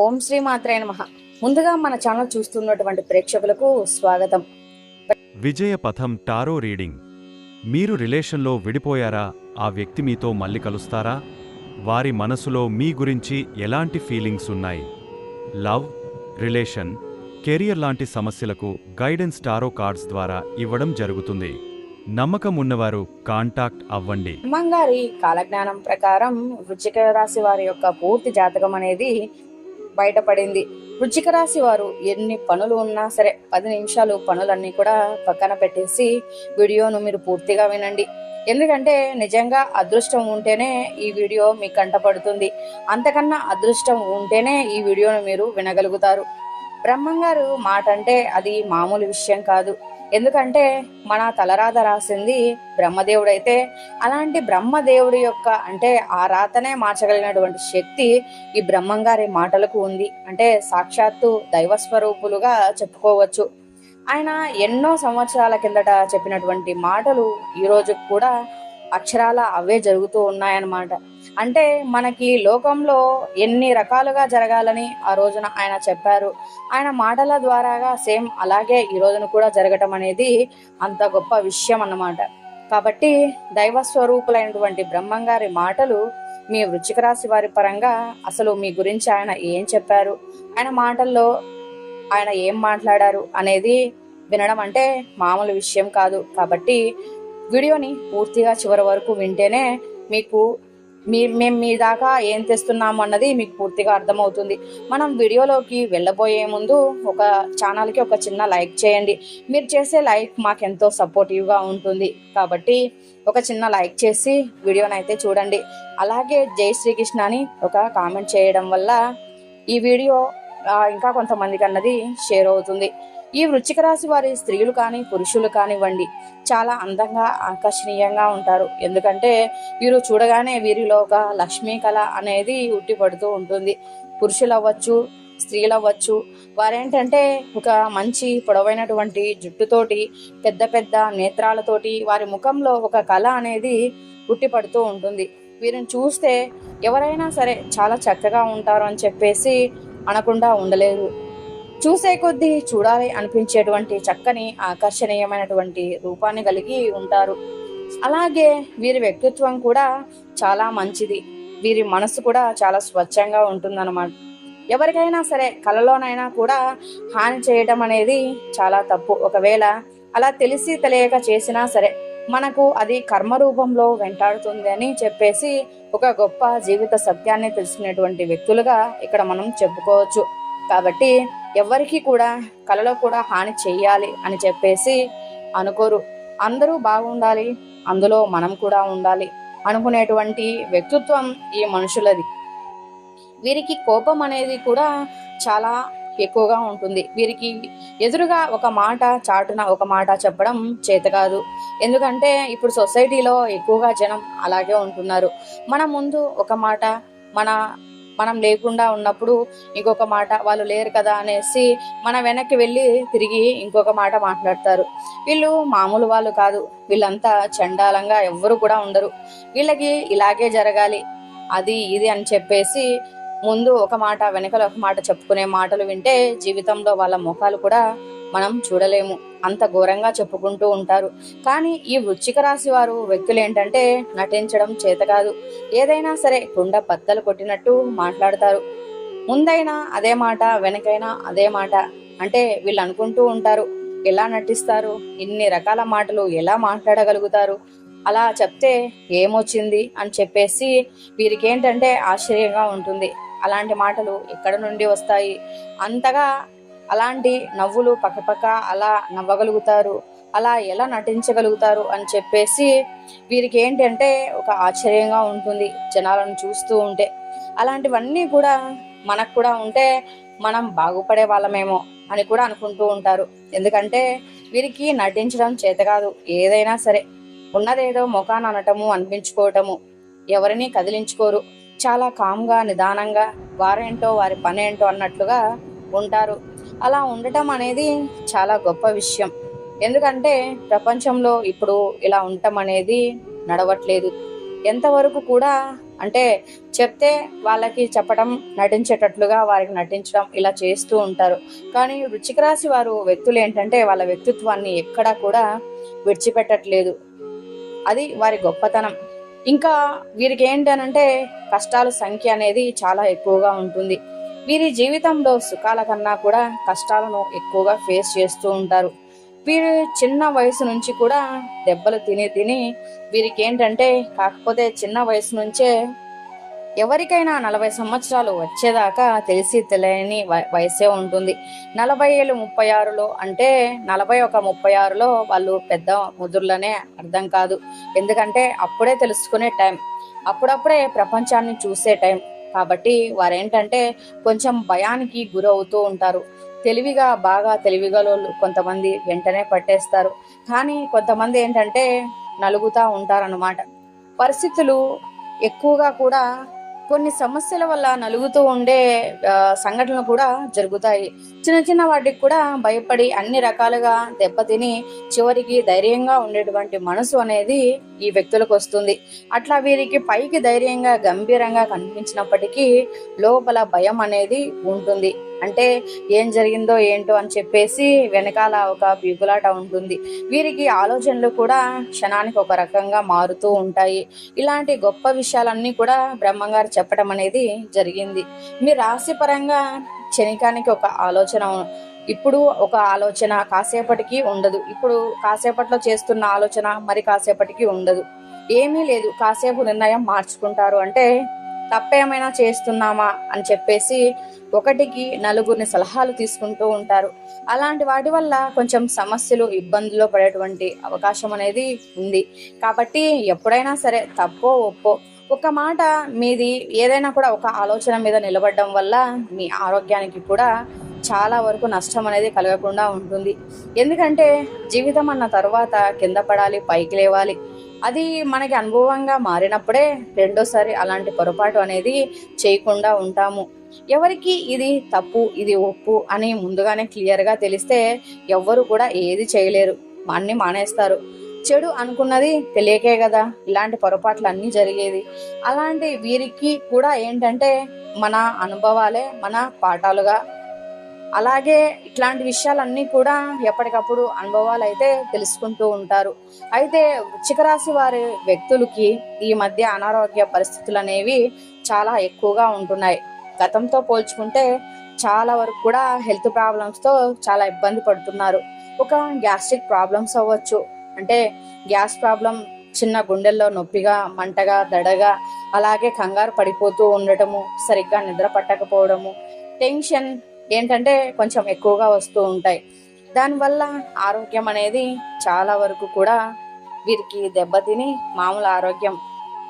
ఓం శ్రీ మాత్రే నమః. ముందుగా మన ఛానల్ చూస్తున్నటువంటి ప్రేక్షకులకు స్వాగతం. విజయ పథం టారో రీడింగ్. మీరు రిలేషన్లో విడిపోయారా? ఆ వ్యక్తి మీతో మళ్ళీ కలుస్తారా? వారి మనసులో మీ గురించి ఎలాంటి ఫీలింగ్స్ ఉన్నాయి? లవ్ రిలేషన్ కెరియర్ లాంటి సమస్యలకు గైడెన్స్ టారో కార్డ్స్ ద్వారా ఇవ్వడం జరుగుతుంది. నమ్మకం ఉన్నవారు కాంటాక్ట్ అవ్వండి. బ్రహ్మంగారి కాలజ్ఞానం ప్రకారం వృచ్చిక రాశి వారి యొక్క పూర్తి జాతకం అనేది బయటపడింది. వృచ్చిక రాశి వారు ఎన్ని పనులు ఉన్నా సరే పది నిమిషాలు పనులన్నీ కూడా పక్కన పెట్టేసి వీడియోను మీరు పూర్తిగా వినండి. ఎందుకంటే నిజంగా అదృష్టం ఉంటేనే ఈ వీడియో మీకు కంటపడుతుంది అంతకన్నా అదృష్టం ఉంటేనే ఈ వీడియోను మీరు వినగలుగుతారు. బ్రహ్మంగారు మాట అంటే అది మామూలు విషయం కాదు. ఎందుకంటే మన తలరాత రాసింది బ్రహ్మదేవుడైతే. అలాంటి బ్రహ్మదేవుడి యొక్క అంటే ఆ రాతనే మార్చగలిగినటువంటి శక్తి ఈ బ్రహ్మంగారి మాటలకు ఉంది. అంటే సాక్షాత్తు దైవ స్వరూపులుగా చెప్పుకోవచ్చు. ఆయన ఎన్నో సంవత్సరాల కిందట చెప్పినటువంటి మాటలు ఈ కూడా అక్షరాల అవే జరుగుతూ ఉన్నాయన్నమాట. అంటే మనకి లోకంలో ఎన్ని రకాలుగా జరగాలని ఆ రోజున ఆయన చెప్పారు. ఆయన మాటల ద్వారాగా సేమ్ అలాగే ఈ రోజున కూడా జరగటం అనేది అంత గొప్ప విషయం అన్నమాట. కాబట్టి దైవ స్వరూపులైనటువంటి బ్రహ్మంగారి మాటలు మీ వృచ్చిక రాశి వారి పరంగా అసలు మీ గురించి ఆయన ఏం చెప్పారు? ఆయన మాటల్లో ఆయన ఏం మాట్లాడారు అనేది వినడం అంటే మామూలు విషయం కాదు. కాబట్టి వీడియోని పూర్తిగా చివరి వరకు వింటేనే మీకు మీ మేము మీ దాకా ఏం తెస్తున్నాము అన్నది మీకు పూర్తిగా అర్థమవుతుంది. మనం వీడియోలోకి వెళ్ళబోయే ముందు ఒక ఛానల్కి ఒక చిన్న లైక్ చేయండి. మీరు చేసే లైక్ మాకు ఎంతో సపోర్టివ్గా ఉంటుంది. కాబట్టి ఒక చిన్న లైక్ చేసి వీడియోనైతే చూడండి. అలాగే జై శ్రీకృష్ణ అని ఒక కామెంట్ చేయడం వల్ల ఈ వీడియో ఇంకా కొంతమందికి అన్నది షేర్ అవుతుంది. ఈ వృచ్చిక రాశి వారి స్త్రీలు కానీ పురుషులు కానివ్వండి చాలా అందంగా ఆకర్షణీయంగా ఉంటారు. ఎందుకంటే వీరు చూడగానే వీరిలో ఒక లక్ష్మీ కళ అనేది ఉట్టిపడుతూ ఉంటుంది. పురుషులు అవ్వచ్చు స్త్రీలు అవ్వచ్చు వారేంటంటే ఒక మంచి పొడవైనటువంటి జుట్టుతోటి పెద్ద పెద్ద నేత్రాలతోటి వారి ముఖంలో ఒక కళ అనేది ఉట్టిపడుతూ ఉంటుంది. వీరిని చూస్తే ఎవరైనా సరే చాలా చక్కగా ఉంటారు అని చెప్పేసి అనకుండా ఉండలేరు చూసే కొద్దీ చూడాలి అనిపించేటువంటి చక్కని ఆకర్షణీయమైనటువంటి రూపాన్ని కలిగి ఉంటారు. అలాగే వీరి వ్యక్తిత్వం కూడా చాలా మంచిది. వీరి మనసు కూడా చాలా స్వచ్ఛంగా ఉంటుందన్నమాట. ఎవరికైనా సరే కలలోనైనా కూడా హాని చేయడం అనేది చాలా తప్పు. ఒకవేళ అలా తెలిసి తెలియక చేసినా సరే మనకు అది కర్మ రూపంలో వెంటాడుతుంది అని చెప్పేసి ఒక గొప్ప జీవిత సత్యాన్ని తెలుసుకునేటువంటి వ్యక్తులుగా ఇక్కడ మనం చెప్పుకోవచ్చు. కాబట్టి ఎవరికి కూడా కలలో కూడా హాని చేయాలి అని చెప్పేసి అనుకోరు. అందరూ బాగుండాలి అందులో మనం కూడా ఉండాలి అనుకునేటువంటి వ్యక్తిత్వం ఈ మనుషులది. వీరికి కోపం అనేది కూడా చాలా ఎక్కువగా ఉంటుంది. వీరికి ఎదురుగా ఒక మాట చాటున ఒక మాట చెప్పడం చేత కాదు. ఎందుకంటే ఇప్పుడు సొసైటీలో ఎక్కువగా జనం అలాగే ఉంటున్నారు. మన ముందు ఒక మాట మన మనం లేకుండా ఉన్నప్పుడు ఇంకొక మాట వాళ్ళు లేరు కదా అనేసి మన వెనక్కి వెళ్ళి తిరిగి ఇంకొక మాట మాట్లాడతారు. వీళ్ళు మామూలు వాళ్ళు కాదు. వీళ్ళంతా చండాలంగా ఎవ్వరు కూడా ఉండరు. వీళ్ళకి ఇలాగే జరగాలి. అది ఇది అని చెప్పేసి ముందు ఒక మాట వెనకల ఒక మాట చెప్పుకునే మాటలు వింటే జీవితంలో వాళ్ళ ముఖాలు కూడా మనం చూడలేము. అంత ఘోరంగా చెప్పుకుంటూ ఉంటారు. కానీ ఈ వృచ్చిక రాశి వారు వ్యక్తులు ఏంటంటే నటించడం చేత కాదు. ఏదైనా సరే కుండ పత్తలు కొట్టినట్టు మాట్లాడతారు. ముందైనా అదే మాట వెనకైనా అదే మాట. అంటే వీళ్ళు అనుకుంటూ ఉంటారు. ఎలా నటిస్తారు? ఇన్ని రకాల మాటలు ఎలా మాట్లాడగలుగుతారు? అలా చెప్తే ఏమొచ్చింది? అని చెప్పేసి వీరికి ఏంటంటే ఆశ్చర్యంగా ఉంటుంది. అలాంటి మాటలు ఎక్కడ నుండి వస్తాయి? అంతగా అలాంటి నవ్వులు పక్కపక్క అలా నవ్వగలుగుతారు అలా ఎలా నటించగలుగుతారు అని చెప్పేసి వీరికి ఏంటంటే ఒక ఆశ్చర్యంగా ఉంటుంది జనాలను చూస్తూ ఉంటే. అలాంటివన్నీ కూడా మనకు కూడా ఉంటే మనం బాగుపడే వాళ్ళమేమో అని కూడా అనుకుంటూ ఉంటారు. ఎందుకంటే వీరికి నటించడం చేత కాదు ఏదైనా సరే. ఉన్నదేదో ముఖాన్ని అనటము అనిపించుకోవటము. ఎవరిని కదిలించుకోరు. చాలా కామ్గా నిదానంగా వారేంటో వారి పనేంటో అన్నట్లుగా ఉంటారు. అలా ఉండటం అనేది చాలా గొప్ప విషయం. ఎందుకంటే ప్రపంచంలో ఇప్పుడు ఇలా ఉండటం అనేది నడవట్లేదు. ఎంతవరకు కూడా అంటే చెప్తే వాళ్ళకి చెప్పడం నటించేటట్లుగా వారికి నటించడం ఇలా చేస్తూ ఉంటారు. కానీ వృచ్చిక రాశి వారు వ్యక్తులు ఏంటంటే వాళ్ళ వ్యక్తిత్వాన్ని ఎక్కడా కూడా విడిచిపెట్టట్లేదు. అది వారి గొప్పతనం. ఇంకా వీరికి ఏంటనంటే కష్టాల సంఖ్య అనేది చాలా ఎక్కువగా ఉంటుంది. వీరి జీవితంలో సుఖాల కన్నా కూడా కష్టాలను ఎక్కువగా ఫేస్ చేస్తూ ఉంటారు. వీరు చిన్న వయసు నుంచి కూడా దెబ్బలు తిని తిని వీరికి ఏంటంటే కాకపోతే చిన్న వయసు నుంచే ఎవరికైనా నలభై సంవత్సరాలు వచ్చేదాకా తెలిసి తెలియని వ- వయసే ఉంటుంది. నలభై ఏళ్ళు ముప్పై ఆరులో అంటే నలభై ఒక ముప్పై ఆరులో వాళ్ళు పెద్ద ముదుర్లనే అర్థం కాదు. ఎందుకంటే అప్పుడే తెలుసుకునే టైం. అప్పుడప్పుడే ప్రపంచాన్ని చూసే టైం. కాబట్టి వారేంటంటే కొంచెం భయానికి గురవుతూ ఉంటారు. తెలివిగా బాగా తెలివిగలోళ్ళు కొంతమంది వెంటనే పట్టేస్తారు. కానీ కొంతమంది ఏంటంటే నలుగుతా ఉంటారన్నమాట. పరిస్థితులు ఎక్కువగా కూడా కొన్ని సమస్యల వల్ల నలుగుతూ ఉండే సంఘటనలు కూడా జరుగుతాయి. చిన్న చిన్న వాటికి కూడా భయపడి అన్ని రకాలుగా దెబ్బతిని చివరికి ధైర్యంగా ఉండేటువంటి మనసు అనేది ఈ వ్యక్తులకు వస్తుంది. అట్లా వీరికి పైకి ధైర్యంగా గంభీరంగా కనిపించినప్పటికీ లోపల భయం అనేది ఉంటుంది. అంటే ఏం జరిగిందో ఏంటో అని చెప్పేసి వెనకాల ఒక పీకులాట ఉంటుంది. వీరికి ఆలోచనలు కూడా క్షణానికి ఒక రకంగా మారుతూ ఉంటాయి. ఇలాంటి గొప్ప విషయాలన్నీ కూడా బ్రహ్మంగారు చెప్పడం అనేది జరిగింది. మీ రాశి పరంగా క్షణికానికి ఒక ఆలోచన ఇప్పుడు ఒక ఆలోచన కాసేపటికి ఉండదు. ఇప్పుడు కాసేపట్లో చేస్తున్న ఆలోచన మరి కాసేపటికి ఉండదు. ఏమీ లేదు. కాసేపు నిర్ణయం మార్చుకుంటారు. అంటే తప్పేమైనా చేస్తున్నామా అని చెప్పేసి ఒకటికి నలుగురిని సలహాలు తీసుకుంటూ ఉంటారు. అలాంటి వాటి వల్ల కొంచెం సమస్యలు ఇబ్బందుల్లో పడేటువంటి అవకాశం అనేది ఉంది. కాబట్టి ఎప్పుడైనా సరే తప్పో ఒప్పో. ఒక మాట మీది ఏదైనా కూడా ఒక ఆలోచన మీద నిలబడడం వల్ల మీ ఆరోగ్యానికి కూడా చాలా వరకు నష్టం అనేది కలగకుండా ఉంటుంది. ఎందుకంటే జీవితం అన్న తర్వాత కింద పడాలి పైకి లేవాలి. అది మనకి అనుభవంగా మారినప్పుడే రెండోసారి అలాంటి పొరపాటు అనేది చేయకుండా ఉంటాము. ఎవరికి ఇది తప్పు ఇది ఒప్పు అని ముందుగానే క్లియర్గా తెలిస్తే ఎవ్వరు కూడా ఏది చేయలేరు. అన్ని మానేస్తారు. చెడు అనుకున్నది తెలియకే కదా ఇలాంటి పొరపాట్లు అన్నీ జరిగేది. అలాంటి వీరికి కూడా ఏంటంటే మన అనుభవాలే మన పాఠాలుగా. అలాగే ఇట్లాంటి విషయాలన్నీ కూడా ఎప్పటికప్పుడు అనుభవాలు అయితే తెలుసుకుంటూ ఉంటారు. అయితే వృశ్చిక రాశి వారి వ్యక్తులకి ఈ మధ్య అనారోగ్య పరిస్థితులు అనేవి చాలా ఎక్కువగా ఉంటున్నాయి. గతంతో పోల్చుకుంటే చాలా వరకు కూడా హెల్త్ ప్రాబ్లమ్స్తో చాలా ఇబ్బంది పడుతున్నారు. ఒక గ్యాస్ట్రిక్ ప్రాబ్లమ్స్ అవ్వచ్చు. అంటే గ్యాస్ ప్రాబ్లం చిన్న గుండెల్లో నొప్పిగా మంటగా దడగా అలాగే కంగారు పడిపోతూ ఉండటము సరిగ్గా నిద్ర పట్టకపోవడము టెన్షన్ ఏంటంటే కొంచెం ఎక్కువగా వస్తూ ఉంటాయి. దానివల్ల ఆరోగ్యం అనేది చాలా వరకు కూడా వీరికి దెబ్బతిని మామూలు ఆరోగ్యం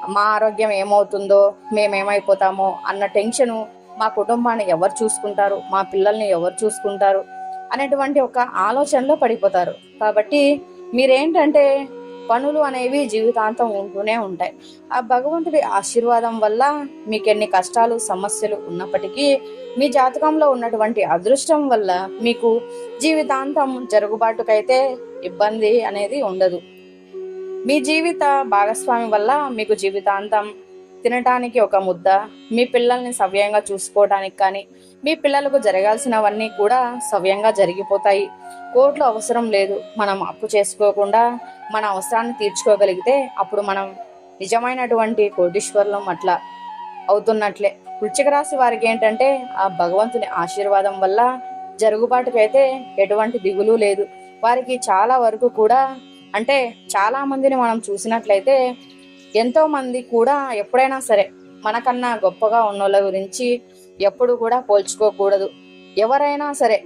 మా ఆరోగ్యం ఏమవుతుందో మేమేమైపోతామో అన్న టెన్షను మా కుటుంబాన్ని ఎవరు చూసుకుంటారు మా పిల్లల్ని ఎవరు చూసుకుంటారు అనేటువంటి ఒక ఆలోచనలో పడిపోతారు. కాబట్టి మీరేంటంటే పనులు అనేవి జీవితాంతం ఉంటూనే ఉంటాయి. ఆ భగవంతుడి ఆశీర్వాదం వల్ల మీకు ఎన్ని కష్టాలు సమస్యలు ఉన్నప్పటికీ మీ జాతకంలో ఉన్నటువంటి అదృష్టం వల్ల మీకు జీవితాంతం జరుగుబాటుకైతే ఇబ్బంది అనేది ఉండదు. మీ జీవిత భాగస్వామి వల్ల మీకు జీవితాంతం తినటానికి ఒక ముద్ద మీ పిల్లల్ని సవ్యంగా చూసుకోవడానికి కానీ మీ పిల్లలకు జరగాల్సినవన్నీ కూడా సవ్యంగా జరిగిపోతాయి. కోట్లు అవసరం లేదు. మనం అప్పు చేసుకోకుండా మన అవసరాన్ని తీర్చుకోగలిగితే అప్పుడు మనం నిజమైనటువంటి కోటీశ్వరులం అట్లా అవుతున్నట్లే. వృశ్చిక రాశి వారికి ఏంటంటే ఆ భగవంతుని ఆశీర్వాదం వల్ల జరుగుబాటుకైతే ఎటువంటి దిగులు లేదు. వారికి చాలా వరకు కూడా అంటే చాలా మందిని మనం చూసినట్లయితే ఎంతో మంది కూడా ఎప్పుడైనా సరే మనకన్నా గొప్పగా ఉన్నోళ్ళ గురించి ఎప్పుడు కూడా పోల్చుకోకూడదు. ఎవరైనా సరే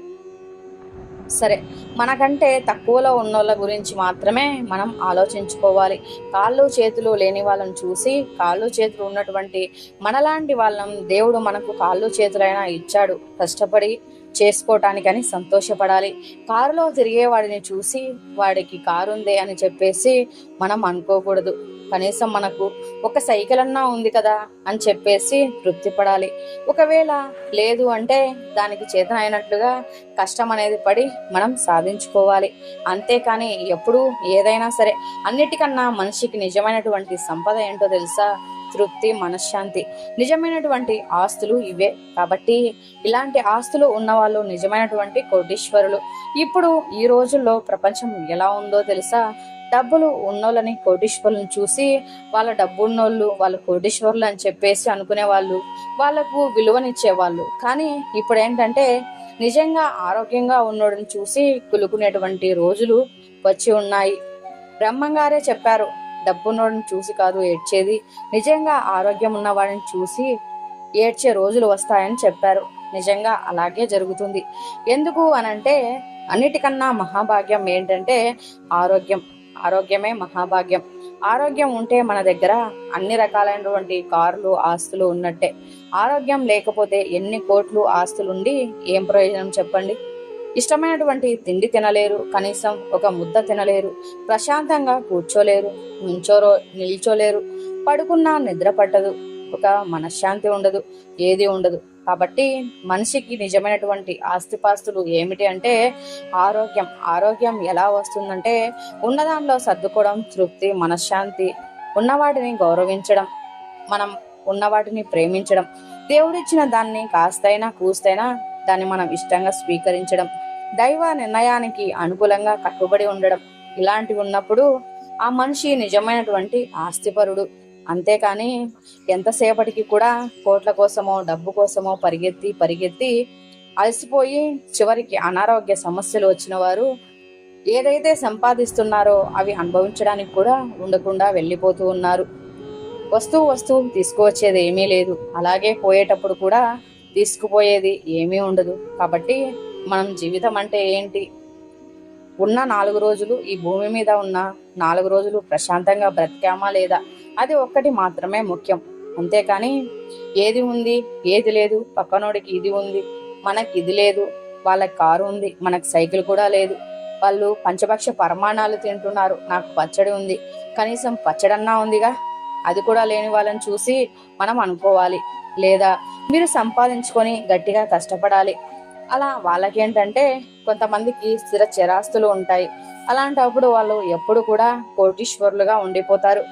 సరే మనకంటే తక్కువలో ఉన్నోళ్ళ గురించి మాత్రమే మనం ఆలోచించుకోవాలి. కాళ్ళు చేతులు లేని వాళ్ళని చూసి కాళ్ళు చేతులు ఉన్నటువంటి మనలాంటి వాళ్ళం దేవుడు మనకు కాళ్ళు చేతులైనా ఇచ్చాడు. కష్టపడి చేసుకోవటానికని సంతోషపడాలి. కారులో తిరిగే వాడిని చూసి వాడికి కారు ఉంది అని చెప్పేసి మనం అనుకోకూడదు. కనీసం మనకు ఒక సైకిల్ అన్నా ఉంది కదా అని చెప్పేసి తృప్తి పడాలి ఒకవేళ లేదు అంటే దానికి చేతన అయినట్లుగా కష్టం అనేది పడి మనం సాధించుకోవాలి. అంతేకాని ఎప్పుడు ఏదైనా సరే అన్నిటికన్నా మనిషికి నిజమైనటువంటి సంపద ఏంటో తెలుసా? తృప్తి మనశ్శాంతి. నిజమైనటువంటి ఆస్తులు ఇవే. కాబట్టి ఇలాంటి ఆస్తులు ఉన్నవాళ్ళు నిజమైనటువంటి కోటీశ్వరులు. ఇప్పుడు ఈ రోజుల్లో ప్రపంచం ఎలా ఉందో తెలుసా? డబ్బులు ఉన్నోళ్ళని కోటీశ్వరులను చూసి వాళ్ళ డబ్బు ఉన్నోళ్ళు వాళ్ళ కోటీశ్వరులు అని చెప్పేసి అనుకునే వాళ్ళు వాళ్ళకు విలువనిచ్చేవాళ్ళు. కానీ ఇప్పుడు ఏంటంటే నిజంగా ఆరోగ్యంగా ఉన్నోడిని చూసి కులుకునేటువంటి రోజులు వచ్చి ఉన్నాయి. బ్రహ్మంగారే చెప్పారు. డబ్బున్నోడిని చూసి కాదు ఏడ్చేది. నిజంగా ఆరోగ్యం ఉన్నవాడిని చూసి ఏడ్చే రోజులు వస్తాయని చెప్పారు. నిజంగా అలాగే జరుగుతుంది. ఎందుకు అనంటే అన్నిటికన్నా మహాభాగ్యం ఏంటంటే ఆరోగ్యం. ఆరోగ్యమే మహాభాగ్యం. ఆరోగ్యం ఉంటే మన దగ్గర అన్ని రకాలైనటువంటి కార్లు ఆస్తులు ఉన్నట్టే. ఆరోగ్యం లేకపోతే ఎన్ని కోట్లు ఆస్తులు ఉండి ఏం ప్రయోజనం చెప్పండి? ఇష్టమైనటువంటి తిండి తినలేరు. కనీసం ఒక ముద్ద తినలేరు. ప్రశాంతంగా కూర్చోలేరు. నుంచోరో నిల్చోలేరు. పడుకున్నా నిద్ర పట్టదు. ఒక మనశ్శాంతి ఉండదు. ఏది ఉండదు. కాబట్టి మనిషికి నిజమైనటువంటి ఆస్తిపాస్తులు ఏమిటి అంటే ఆరోగ్యం. ఆరోగ్యం ఎలా వస్తుందంటే ఉన్నదానిలో సర్దుకోవడం తృప్తి మనశ్శాంతి ఉన్నవాటిని గౌరవించడం మనం ఉన్నవాటిని ప్రేమించడం. దేవుడిచ్చిన దాన్ని కాస్తైనా కూస్తైనా దాన్ని మనం ఇష్టంగా స్వీకరించడం. దైవ నిర్ణయానికి అనుకూలంగా కట్టుబడి ఉండడం. ఇలాంటివి ఉన్నప్పుడు ఆ మనిషి నిజమైనటువంటి ఆస్తిపరుడు. అంతేకాని ఎంతసేపటికి కూడా కోట్ల కోసమో డబ్బు కోసమో పరిగెత్తి పరిగెత్తి అలసిపోయి చివరికి అనారోగ్య సమస్యలు వచ్చిన వారు ఏదైతే సంపాదిస్తున్నారో అవి అనుభవించడానికి కూడా ఉండకుండా వెళ్ళిపోతూ ఉన్నారు. వస్తువు వస్తువు తీసుకువచ్చేది ఏమీ లేదు. అలాగే పోయేటప్పుడు కూడా తీసుకుపోయేది ఏమీ ఉండదు. కాబట్టి మనం జీవితం అంటే ఏంటి? ఉన్న నాలుగు రోజులు ఈ భూమి మీద ఉన్న నాలుగు రోజులు ప్రశాంతంగా బ్రతికామా లేదా? అది ఒక్కటి మాత్రమే ముఖ్యం. అంతేకాని ఏది ఉంది ఏది లేదు పక్కనోడికి ఇది ఉంది మనకి ఇది లేదు వాళ్ళకి కారు ఉంది మనకు సైకిల్ కూడా లేదు. వాళ్ళు పంచపక్ష పరమాణాలు తింటున్నారు నాకు పచ్చడి ఉంది కనీసం పచ్చడన్నా ఉందిగా. అది కూడా లేని వాళ్ళని చూసి మనం అనుకోవాలి. లేదా మీరు సంపాదించుకొని గట్టిగా కష్టపడాలి. అలా వాళ్ళకేంటంటే కొంతమందికి స్థిర చిరాస్తులు ఉంటాయి. అలాంటప్పుడు వాళ్ళు ఎప్పుడు కూడా కోటీశ్వరులుగా ఉండిపోతారు.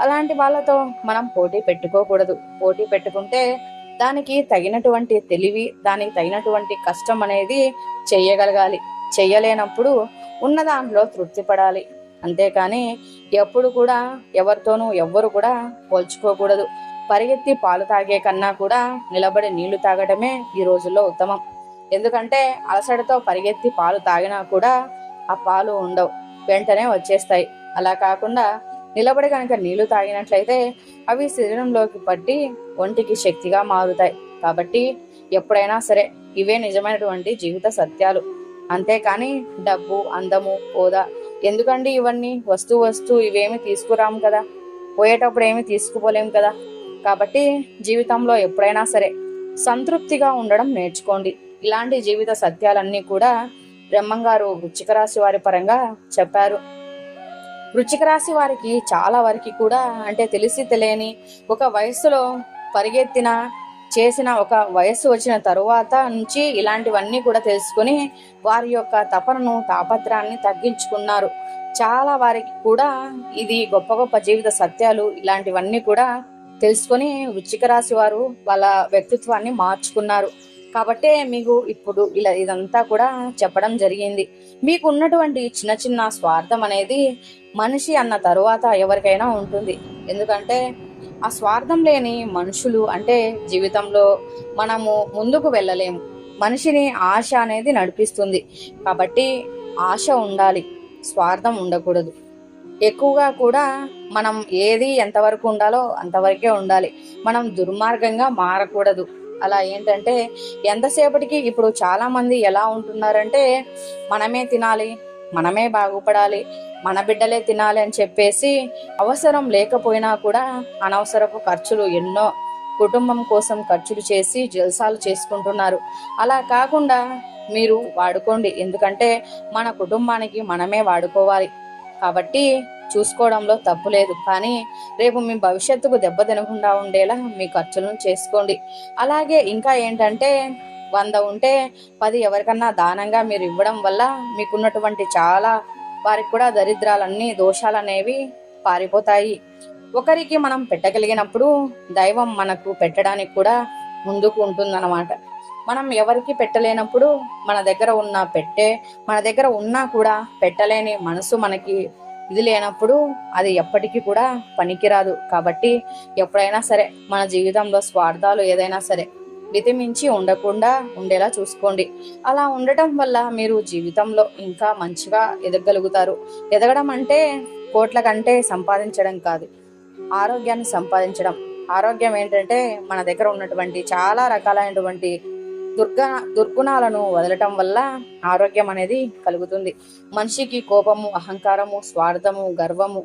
అలాంటి వాళ్ళతో మనం పోటీ పెట్టుకోకూడదు. పోటీ పెట్టుకుంటే దానికి తగినటువంటి తెలివి దానికి తగినటువంటి కష్టం అనేది చెయ్యగలగాలి. చెయ్యలేనప్పుడు ఉన్న దాంట్లో తృప్తి పడాలి. అంతేకాని ఎప్పుడు కూడా ఎవరితోనూ ఎవ్వరు కూడా పోల్చుకోకూడదు. పరిగెత్తి పాలు తాగే కన్నా కూడా నిలబడి నీళ్ళు తాగడమే ఈ రోజుల్లో ఉత్తమం. ఎందుకంటే అలసటతో పరిగెత్తి పాలు తాగినా కూడా ఆ పాలు ఉండవు. వెంటనే వచ్చేస్తాయి. అలా కాకుండా నిలబడి కనుక నీళ్ళు తాగినట్లయితే అవి శరీరంలోకి పట్టి ఒంటికి శక్తిగా మారుతాయి. కాబట్టి ఎప్పుడైనా సరే ఇవే నిజమైనటువంటి జీవిత సత్యాలు. అంతేకాని డబ్బు అందము హోదా ఎందుకండి ఇవన్నీ? వస్తూ వస్తూ ఇవేమి తీసుకురాము కదా? పోయేటప్పుడు ఏమి తీసుకుపోలేము కదా? కాబట్టి జీవితంలో ఎప్పుడైనా సరే సంతృప్తిగా ఉండడం నేర్చుకోండి. ఇలాంటి జీవిత సత్యాలన్నీ కూడా బ్రహ్మంగారు వృచ్చిక రాశి వారి పరంగా చెప్పారు. వృచ్చిక రాశి వారికి చాలా వరకు కూడా అంటే తెలిసి తెలియని ఒక వయస్సులో పరిగెత్తిన చేసిన ఒక వయస్సు వచ్చిన తరువాత నుంచి ఇలాంటివన్నీ కూడా తెలుసుకొని వారి యొక్క తపనను తాపత్రాన్ని తగ్గించుకున్నారు. చాలా వారికి కూడా ఇది గొప్ప గొప్ప జీవిత సత్యాలు ఇలాంటివన్నీ కూడా తెలుసుకొని వృచ్చిక రాశి వారు వాళ్ళ వ్యక్తిత్వాన్ని మార్చుకున్నారు. కాబట్టే మీకు ఇప్పుడు ఇలా ఇదంతా కూడా చెప్పడం జరిగింది. మీకు ఉన్నటువంటి చిన్న చిన్న స్వార్థం అనేది మనిషి అన్న తరువాత ఎవరికైనా ఉంటుంది. ఎందుకంటే ఆ స్వార్థం లేని మనుషులు అంటే జీవితంలో మనము ముందుకు వెళ్ళలేము. మనిషిని ఆశ అనేది నడిపిస్తుంది. కాబట్టి ఆశ ఉండాలి స్వార్థం ఉండకూడదు. ఎక్కువగా కూడా మనం ఏది ఎంతవరకు ఉండాలో అంతవరకే ఉండాలి. మనం దుర్మార్గంగా మారకూడదు. అలా ఏంటంటే ఎంతసేపటికి ఇప్పుడు చాలా మంది ఎలా ఉంటున్నారంటే మనమే తినాలి మనమే బాగుపడాలి మన బిడ్డలే తినాలి అని చెప్పేసి అవసరం లేకపోయినా కూడా అనవసరపు ఖర్చులు ఎన్నో కుటుంబం కోసం ఖర్చులు చేసి జల్సాలు చేసుకుంటున్నారు. అలా కాకుండా మీరు వాడుకోండి. ఎందుకంటే మన కుటుంబానికి మనమే వాడుకోవాలి. కాబట్టి చూసుకోవడంలో తప్పు లేదు. కానీ రేపు మీ భవిష్యత్తుకు దెబ్బ తినకుండా ఉండేలా మీ ఖర్చులను చేసుకోండి. అలాగే ఇంకా ఏంటంటే వంద ఉంటే పది ఎవరికన్నా దానంగా మీరు ఇవ్వడం వల్ల మీకున్నటువంటి చాలా వారికి కూడా దరిద్రాలన్నీ దోషాలు అనేవి పారిపోతాయి. ఒకరికి మనం పెట్టగలిగినప్పుడు దైవం మనకు పెట్టడానికి కూడా ముందుకు ఉంటుందన్నమాట. మనం ఎవరికి పెట్టలేనప్పుడు మన దగ్గర ఉన్న పెట్టే మన దగ్గర ఉన్నా కూడా పెట్టలేని మనసు మనకి ఇది లేనప్పుడు అది ఎప్పటికీ కూడా పనికిరాదు. కాబట్టి ఎప్పుడైనా సరే మన జీవితంలో స్వార్థాలు ఏదైనా సరే మితిమించి ఉండకుండా ఉండేలా చూసుకోండి. అలా ఉండటం వల్ల మీరు జీవితంలో ఇంకా మంచిగా ఎదగలుగుతారు. ఎదగడం అంటే కోట్ల కంటే సంపాదించడం కాదు. ఆరోగ్యాన్ని సంపాదించడం. ఆరోగ్యం ఏంటంటే మన దగ్గర ఉన్నటువంటి చాలా రకాలైనటువంటి దుర్గ దుర్గుణాలను వదలటం వల్ల ఆరోగ్యం అనేది కలుగుతుంది. మనిషికి కోపము అహంకారము స్వార్థము గర్వము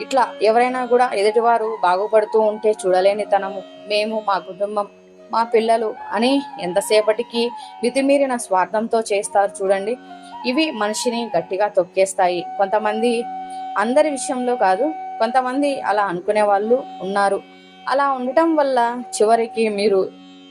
ఇట్లా ఎవరైనా కూడా ఎదుటివారు బాగుపడుతూ ఉంటే చూడలేనితనము మేము మా కుటుంబం మా పిల్లలు అని ఎంతసేపటికి మితిమీరిన స్వార్థంతో చేస్తారు చూడండి. ఇవి మనిషిని గట్టిగా తొక్కేస్తాయి. కొంతమంది అందరి విషయంలో కాదు కొంతమంది అలా అనుకునే వాళ్ళు ఉన్నారు. అలా ఉండటం వల్ల చివరికి మీరు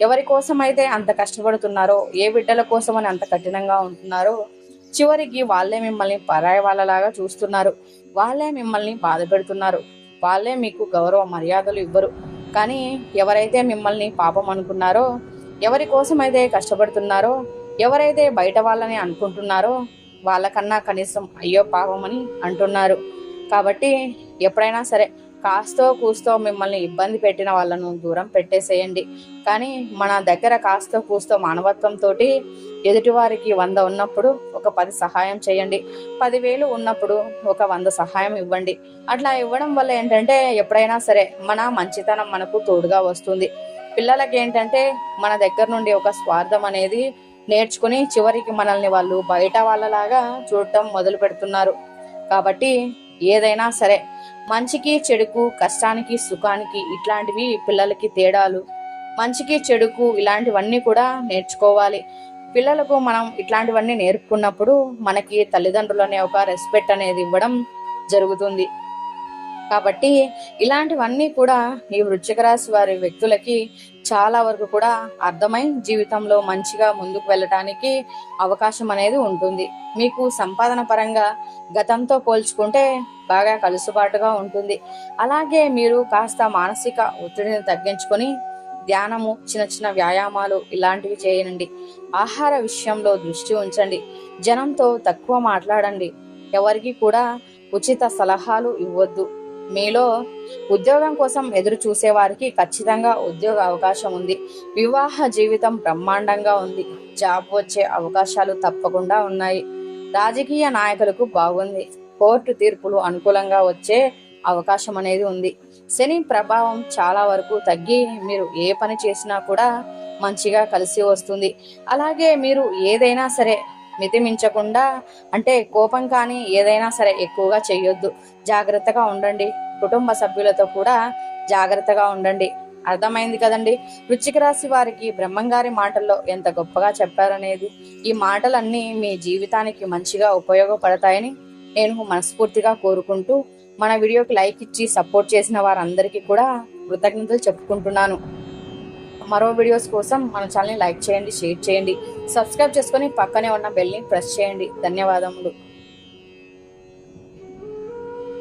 ఎవరి కోసమైతే అయితే అంత కష్టపడుతున్నారో ఏ బిడ్డల కోసం అని అంత కఠినంగా ఉంటున్నారో చివరికి వాళ్ళే మిమ్మల్ని పరాయి వాళ్ళలాగా చూస్తున్నారు. వాళ్ళే మిమ్మల్ని బాధ పెడుతున్నారు. వాళ్ళే మీకు గౌరవ మర్యాదలు ఇవ్వరు. కానీ ఎవరైతే మిమ్మల్ని పాపం అనుకున్నారో ఎవరి కోసమైతే అయితే కష్టపడుతున్నారో ఎవరైతే బయట వాళ్ళని అనుకుంటున్నారో వాళ్ళకన్నా కనీసం అయ్యో పాపం అని అంటున్నారు. కాబట్టి ఎప్పుడైనా సరే కాస్తో కూస్తో మిమ్మల్ని ఇబ్బంది పెట్టిన వాళ్ళను దూరం పెట్టేసేయండి. కానీ మన దగ్గర కాస్తో కూస్తో మానవత్వంతో ఎదుటివారికి వంద ఉన్నప్పుడు ఒక పది సహాయం చేయండి. పదివేలు ఉన్నప్పుడు ఒక వంద సహాయం ఇవ్వండి. అట్లా ఇవ్వడం వల్ల ఏంటంటే ఎప్పుడైనా సరే మన మంచితనం మనకు తోడుగా వస్తుంది. పిల్లలకి ఏంటంటే మన దగ్గర నుండి ఒక స్వార్థం అనేది నేర్చుకుని చివరికి మనల్ని వాళ్ళు బయట వాళ్ళలాగా చూడటం మొదలు పెడుతున్నారు కాబట్టి ఏదైనా సరే మంచికి చెడుకు కష్టానికి సుఖానికి ఇట్లాంటివి పిల్లలకి తేడాలు. మంచికి చెడుకు ఇలాంటివన్నీ కూడా నేర్చుకోవాలి. పిల్లలకు మనం ఇట్లాంటివన్నీ నేర్పుకున్నప్పుడు మనకి తల్లిదండ్రులు అనే ఒక రెస్పెక్ట్ అనేది ఇవ్వడం జరుగుతుంది. కాబట్టి ఇలాంటివన్నీ కూడా ఈ వృశ్చిక రాశి వారి వ్యక్తులకి చాలా వరకు కూడా అర్థమై జీవితంలో మంచిగా ముందుకు వెళ్ళటానికి అవకాశం అనేది ఉంటుంది. మీకు సంపాదన పరంగా గతంతో పోల్చుకుంటే బాగా కలుసుబాటుగా ఉంటుంది. అలాగే మీరు కాస్త మానసిక ఒత్తిడిని తగ్గించుకొని ధ్యానము చిన్న చిన్న వ్యాయామాలు ఇలాంటివి చేయండి ఆహార విషయంలో దృష్టి ఉంచండి. జనంతో తక్కువ మాట్లాడండి. ఎవరికి కూడా ఉచిత సలహాలు ఇవ్వద్దు. మీలో ఉద్యోగం కోసం ఎదురు చూసే వారికి ఖచ్చితంగా ఉద్యోగ అవకాశం ఉంది. వివాహ జీవితం బ్రహ్మాండంగా ఉంది. జాబ్ వచ్చే అవకాశాలు తప్పకుండా ఉన్నాయి. రాజకీయ నాయకులకు బాగుంది. కోర్టు తీర్పులు అనుకూలంగా వచ్చే అవకాశం అనేది ఉంది. శని ప్రభావం చాలా వరకు తగ్గి మీరు ఏ పని చేసినా కూడా మంచిగా కలిసి వస్తుంది. అలాగే మీరు ఏదైనా సరే మితిమించకుండా అంటే కోపం కానీ ఏదైనా సరే ఎక్కువగా చేయొద్దు జాగ్రత్తగా ఉండండి. కుటుంబ సభ్యులతో కూడా జాగ్రత్తగా ఉండండి. అర్థమైంది కదండి? వృచ్చిక రాశి వారికి బ్రహ్మంగారి మాటల్లో ఎంత గొప్పగా చెప్పారనేది. ఈ మాటలన్నీ మీ జీవితానికి మంచిగా ఉపయోగపడతాయని నేను మనస్ఫూర్తిగా కోరుకుంటూ మన వీడియోకి లైక్ ఇచ్చి సపోర్ట్ చేసిన వారందరికీ కూడా కృతజ్ఞతలు చెప్పుకుంటున్నాను. మరో వీడియోస్ కోసం మన ఛానల్ని లైక్ చేయండి షేర్ చేయండి సబ్స్క్రైబ్ చేసుకొని పక్కనే ఉన్న బెల్ని ప్రెస్ చేయండి. ధన్యవాదములు.